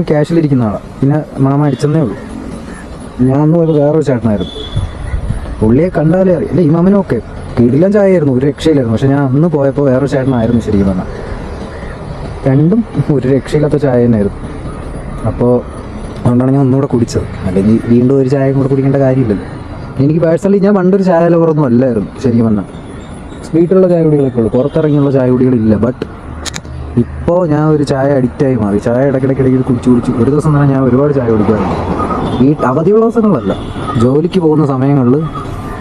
ക്യാഷിലിരിക്കുന്ന ആളാണ് പിന്നെ മാമ അടിച്ചെന്നേ ഉള്ളൂ. ഞാൻ അന്ന് പോയത് വേറൊരു ചേട്ടനായിരുന്നു. പുള്ളിയെ കണ്ടാലേ അറിയാം. അല്ല ഈ മാമനും ഒക്കെ കിടിലൻ ചായയായിരുന്നു ഒരു രക്ഷയില്ലായിരുന്നു. പക്ഷെ ഞാൻ അന്ന് പോയപ്പോൾ വേറൊരു ചേട്ടനായിരുന്നു ശരിക്കും പറഞ്ഞാൽ രണ്ടും ഒരു രക്ഷയില്ലാത്ത ചായ തന്നെയായിരുന്നു. അപ്പോൾ അതുകൊണ്ടാണ് ഞാൻ ഒന്നുകൂടെ കുടിച്ചത്. അല്ലെങ്കിൽ വീണ്ടും ഒരു ചായ കൂടെ കുടിക്കേണ്ട കാര്യമില്ലല്ലോ. എനിക്ക് പേഴ്സണലി ഞാൻ പണ്ടൊരു ചായ ലവറൊന്നും അല്ലായിരുന്നു ശരിക്കും പറഞ്ഞാൽ വീട്ടിലുള്ള ചായ കുടികളൊക്കെ ഉള്ളൂ. പുറത്തിറങ്ങിയുള്ള ചായ കുടികളില്ല. ബട്ട് ഇപ്പോൾ ഞാൻ ഒരു ചായ അഡിക്റ്റായി മാറി. ചായ ഇടയ്ക്കിടയ്ക്കിടയ്ക്ക് കുടിച്ച് കുടിച്ച്. ഒരു ദിവസം തന്നെ ഞാൻ ഒരുപാട് ചായ കുടിക്കാറുണ്ട്. ഈ അവധിയുള്ള ദിവസങ്ങളല്ല ജോലിക്ക് പോകുന്ന സമയങ്ങളിൽ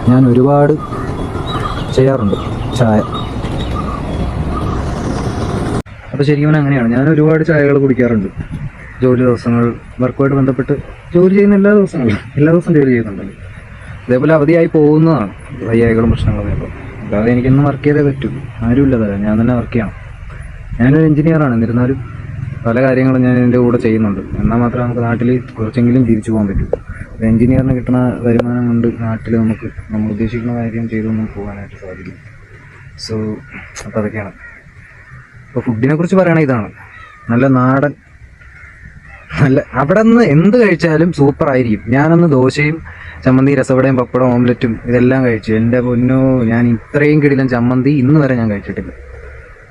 ഞാൻ ഒരുപാട് ചെയ്യാറുണ്ട് ചായ. അപ്പോൾ ശരിക്കും അങ്ങനെയാണ്. ഞാൻ ഒരുപാട് ചായകൾ കുടിക്കാറുണ്ട്. ജോലി ദിവസങ്ങൾ വർക്കുമായിട്ട് ബന്ധപ്പെട്ട് ജോലി ചെയ്യുന്ന എല്ലാ ദിവസങ്ങളും എല്ലാ ദിവസവും ജോലി ചെയ്യുന്നുണ്ടല്ലോ അതേപോലെ അവധിയായി പോകുന്നതാണ് വയ്യായികളും പ്രശ്നങ്ങളും അല്ലാതെ എനിക്കൊന്നും വർക്ക് ചെയ്തേ പറ്റൂ. ആരുമില്ല ഞാൻ തന്നെ വർക്ക് ചെയ്യണം. ഞാനൊരു എഞ്ചിനീയറാണ് എന്നിരുന്നാലും പല കാര്യങ്ങളും ഞാൻ എന്റെ കൂടെ ചെയ്യുന്നുണ്ട്. എന്നാൽ മാത്രമേ നമുക്ക് നാട്ടിൽ കുറച്ചെങ്കിലും തിരിച്ചു പോകാൻ പറ്റൂ. ഒരു എഞ്ചിനീയറിന് കിട്ടുന്ന വരുമാനം കൊണ്ട് നാട്ടിൽ നമുക്ക് നമ്മൾ ഉദ്ദേശിക്കുന്ന കാര്യം ചെയ്തൊന്നും പോകാനായിട്ട് സാധിക്കും. സോ അപ്പോൾ അതൊക്കെയാണ്. ഇപ്പോൾ ഫുഡിനെ കുറിച്ച് പറയണ ഇതാണ്. നല്ല നാടൻ നല്ല അവിടെ നിന്ന് എന്ത് കഴിച്ചാലും സൂപ്പർ ആയിരിക്കും. ഞാനന്ന് ദോശയും ചമ്മന്തി രസവടയും പപ്പടം ഓംലറ്റും ഇതെല്ലാം കഴിച്ചു. എന്റെ പൊന്നോ ഞാൻ ഇത്രയും കിടിലം ചമ്മന്തി ഇന്ന് വരെ ഞാൻ കഴിച്ചിട്ടില്ല.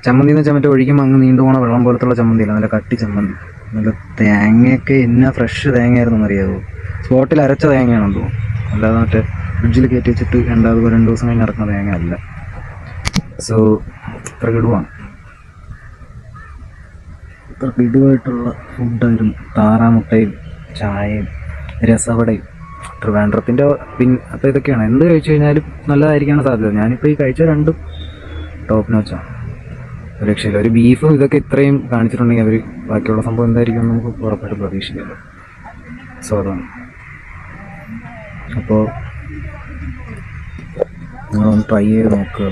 ചമ്മന്തി എന്ന് വെച്ചാൽ മറ്റേ ഒഴിക്കുമ്പോൾ അങ്ങ് നീണ്ടു പോണ വെള്ളം പോലത്തുള്ള ചമ്മന്തിയില്ല? നല്ല കട്ടി ചമ്മന്തി. നല്ല തേങ്ങയൊക്കെ എന്നാ ഫ്രഷ് തേങ്ങയായിരുന്നു അറിയാവോ? സ്പോട്ടിൽ അരച്ച തേങ്ങയാണെന്ന് തോന്നുന്നു. അല്ലാതെ മറ്റേ ഫ്രിഡ്ജിൽ കയറ്റി വെച്ചിട്ട് രണ്ടാമത് രണ്ട് ദിവസം കഴിഞ്ഞ് ഇറക്കുന്ന തേങ്ങ അല്ല സോ ഇത്ര കിടുവാണ്. ഇത്ര കിടുവായിട്ടുള്ള ഫുഡായിരുന്നു താറാമുട്ടയും ചായയും രസവടയും ട്രിവാൻഡ്രത്തിന്റെ പിൻ അപ്പോൾ ഇതൊക്കെയാണ്. എന്ത് കഴിച്ചു കഴിഞ്ഞാലും നല്ലതായിരിക്കാണ് സാധ്യത. ഞാനിപ്പോൾ ഈ കഴിച്ച രണ്ടും ടോപ്പ് നോച്ചാണ് രക്ഷയില്ല. ഒരു ബീഫും ഇതൊക്കെ ഇത്രയും കാണിച്ചിട്ടുണ്ടെങ്കിൽ അവർ ബാക്കിയുള്ള സംഭവം എന്തായിരിക്കും നമുക്ക് ഉറപ്പായിട്ട് പ്രതീക്ഷിക്കില്ല സോ അതാണ്. അപ്പോൾ നിങ്ങളൊന്ന് ട്രൈ ചെയ്ത് നോക്കുക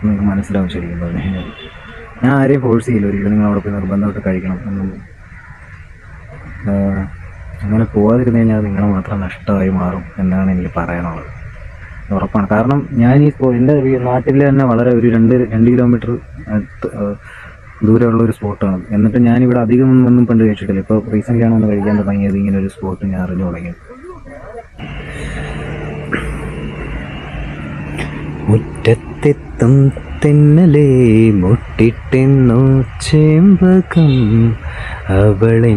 നിങ്ങൾക്ക് മനസ്സിലാവും ശരിക്കും പറഞ്ഞു. ഞാൻ ആരെയും ഫോഴ്സ് ചെയ്യില്ല ഒരിക്കലും. നിങ്ങൾ അവിടെ പോയി നിർബന്ധമായിട്ട് കഴിക്കണം എന്നൊന്നും അങ്ങനെ പോകാതിരുന്നു കഴിഞ്ഞാൽ നിങ്ങളെ മാത്രം നഷ്ടമായി മാറും എന്നാണ് എനിക്ക് പറയാനുള്ളത്. ഉറപ്പാണ്. കാരണം ഞാൻ ഈ എന്റെ നാട്ടിൽ തന്നെ വളരെ ഒരു രണ്ട് രണ്ട് കിലോമീറ്റർ ദൂരമുള്ള ഒരു സ്പോട്ടാണ്. എന്നിട്ട് ഞാനിവിടെ അധികം ഒന്നും പണ്ട് കഴിച്ചിട്ടില്ല. ഇപ്പോൾ റീസെന്റ് ആണ് ഒന്ന് കഴിക്കാൻ തുടങ്ങിയത്. ഇങ്ങനെ ഒരു സ്പോട്ട് ഞാൻ അറിഞ്ഞു തുടങ്ങി. മുറ്റത്തെത്തും തെന്നലേ മുട്ടിട്ടെന്നോ ചേമ്പകം അവളെ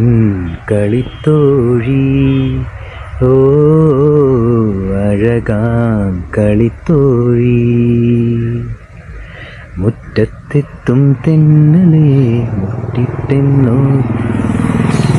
കളിത്തോഴി. ഓ അഴകാം കളിത്തോഴി മുറ്റത്തെത്തും തെന്നലേ മുട്ടിട്ടെന്നോ